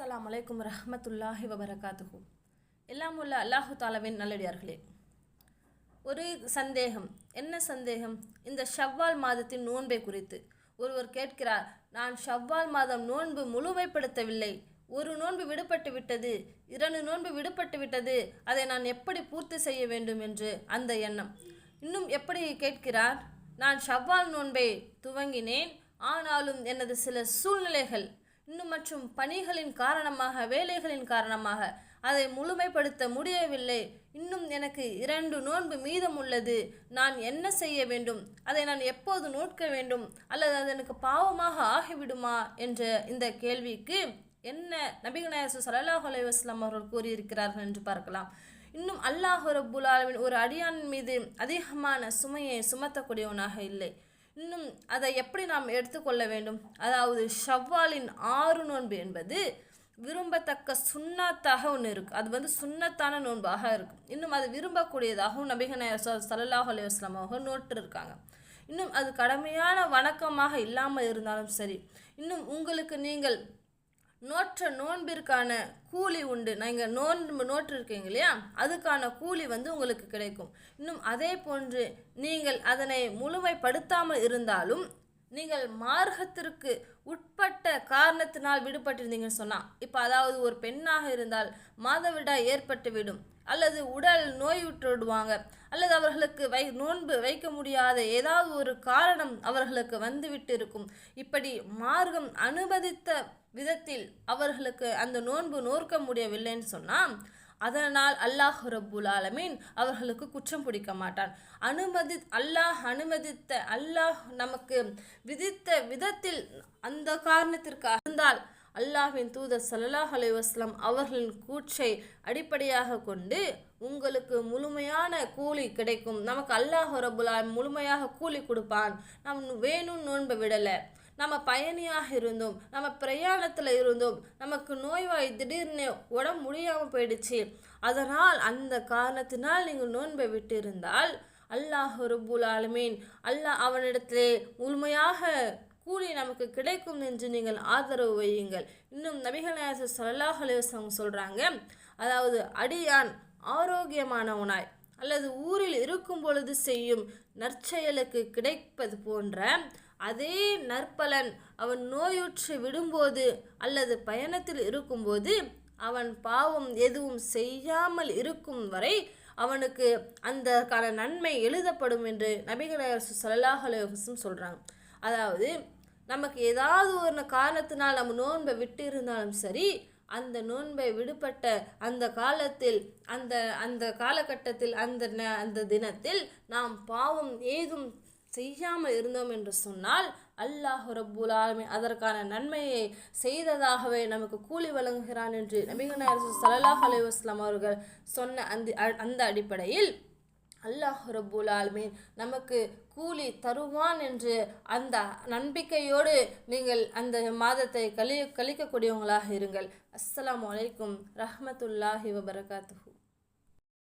அஸ்லாம் வலைக்கம் ரஹமத்துல்லாஹி வபரகாத்துஹு. எல்லாம் உள்ள அல்லாஹு தாலாவின் நல்லடியார்களே ஒரு சந்தேகம் என்ன சந்தேகம்? இந்த ஷவ்வால் மாதத்தின் நோன்பை குறித்து. ஒருவர் கேட்கிறார் நான் ஷவ்வால் மாதம் நோன்பு முழுமைப்படுத்தவில்லை. ஒரு நோன்பு விடுபட்டு விட்டது இரண்டு நோன்பு விடுபட்டு விட்டது அதை நான் எப்படி பூர்த்தி செய்ய வேண்டும் என்று அந்த எண்ணம். இன்னும் எப்படி கேட்கிறார் நான் ஷவ்வால் நோன்பை துவங்கினேன் ஆனாலும் எனது சில சூழ்நிலைகள் இன்னும் மற்றும் பணிகளின் காரணமாக வேலைகளின் காரணமாக. அதை முழுமைப்படுத்த முடியவில்லை. இன்னும் எனக்கு இரண்டு நோன்பு மீதம் உள்ளது நான் என்ன செய்ய வேண்டும்? அதை நான் எப்போது நோட்க வேண்டும்? அல்லது அது எனக்கு பாவமாக ஆகிவிடுமா? என்ற இந்த கேள்விக்கு என்ன நபிகநாயசு சல்லாஹ் அலைவாஸ்லாம் அவர்கள் கூறியிருக்கிறார்கள் என்று பார்க்கலாம். இன்னும் அல்லாஹ் ரபுல் ஆலமின் ஒரு அடியான் மீது அதிகமான சுமையை சுமத்தக்கூடியவனாக இல்லை. இன்னும் அதை எப்படி நாம் எடுத்துக்கொள்ள வேண்டும்? அதாவது ஷவ்வாலின் ஆறு நோன்பு என்பது விரும்பத்தக்க சுண்ணத்தாக ஒன்று இருக்குது அது வந்து சுண்ணத்தான நோன்பாக இருக்கும் இன்னும் அது விரும்பக்கூடியதாகவும் நபிகநாயர் சல்லாஹ் அலைவாஸ்லாம் அவங்க நோட்டுருக்காங்க இன்னும் அது கடமையான வணக்கமாக இல்லாமல் இருந்தாலும் சரி இன்னும் உங்களுக்கு நீங்கள் நோற்ற நோன்பிற்கான கூலி உண்டு. நீங்கள் நோன்பு நோற்று இருக்கீங்க இல்லையா? அதுக்கான கூலி வந்து உங்களுக்கு கிடைக்கும். இன்னும் அதே போன்று நீங்கள் அதனை முழுமைப்படுத்தாமல் இருந்தாலும் நீங்கள் மார்க்கத்திற்கு உட்பட்ட காரணத்தினால் விடுபட்டிருந்தீங்கன்னு சொன்னால் இப்போ அதாவது ஒரு பெண்ணாக இருந்தால் மாதவிடாய் ஏற்பட்டுவிடும். அல்லது உடல் நோயுற்றுடுவாங்க. அல்லது அவர்களுக்கு வை நோன்பு வைக்க முடியாத ஏதாவது ஒரு காரணம் அவர்களுக்கு வந்துவிட்டு இருக்கும் இப்படி மார்க்கம் அனுமதித்த விதத்தில் அவர்களுக்கு அந்த நோன்பு நோர்க்க முடியவில்லைன்னு சொன்னால் அதனால் அல்லாஹ் ரப்புல் ஆலமீன் அவர்களுக்கு குற்றம் பிடிக்க மாட்டான். அனுமதி அல்லாஹ் அனுமதித்த அல்லாஹ் நமக்கு விதித்த விதத்தில் அந்த காரணத்திற்கு இருந்தால் அல்லாஹின் தூதர் சல்லாஹ் அலைவாஸ்லாம் அவர்களின் கூற்றை அடிப்படையாக கொண்டு உங்களுக்கு முழுமையான கூலி கிடைக்கும். நமக்கு அல்லாஹ் ரபுல்லா முழுமையாக கூலி கொடுப்பான். நம் வேணும் நோன்பை விடலை. நம்ம பயணியாக இருந்தோம். நம்ம பிரயாணத்தில் இருந்தோம். நமக்கு நோய்வாய் திடீர்னு உடம்பு முடியாமல் போயிடுச்சு. அதனால் அந்த காரணத்தினால் நீங்கள் நோன்பை விட்டு இருந்தால் அல்லாஹ் ரபுல் ஆலமீன் அல்லாஹ் அவனிடத்திலே முழுமையாக கூலி நமக்கு கிடைக்கும் என்று நீங்கள் ஆதரவு வையுங்கள். இன்னும் நபிகள் நாயசர் சல்லாஹ் அலுவலம் சொல்கிறாங்க அதாவது அடியான் ஆரோக்கியமானவனாய் அல்லது ஊரில் இருக்கும் பொழுது செய்யும் நற்செயலுக்கு கிடைப்பது போன்ற அதே நற்பலன் அவன் நோயுற்று விடும்போது அல்லது பயணத்தில் இருக்கும்போது அவன் பாவம் எதுவும் செய்யாமல் இருக்கும் வரை அவனுக்கு அந்தக்கான நன்மை எழுதப்படும் என்று நபிகள் சல்லாஹ் அலுவலம் சொல்கிறாங்க அதாவது நமக்கு ஏதாவது ஒரு காரணத்தினால் நம்ம நோன்பை விட்டு இருந்தாலும் சரி அந்த நோன்பை விடுபட்ட அந்த காலத்தில் அந்த அந்த காலகட்டத்தில் அந்த அந்த தினத்தில் நாம் பாவம் ஏதும் செய்யாமல் இருந்தோம் என்று சொன்னால் அல்லாஹ் ரப்புல் ஆலமி அதற்கான நன்மையை செய்ததாகவே நமக்கு கூலி வழங்குகிறான் என்று நபிகநாயர் சல்லாஹ் அலைவாஸ்லாம் அவர்கள் சொன்ன அந்த அந்த அடிப்படையில் அல்லாஹ் ரபுல் ஆலமீன் நமக்கு கூலி தருவான் என்று அந்த நம்பிக்கையோடு நீங்கள் அந்த மாதத்தை கழி கழிக்கக்கூடியவங்களாக இருங்கள். அஸ்லாம் வலைக்கும் ரஹமத்துல்லாஹி வபரகாத்து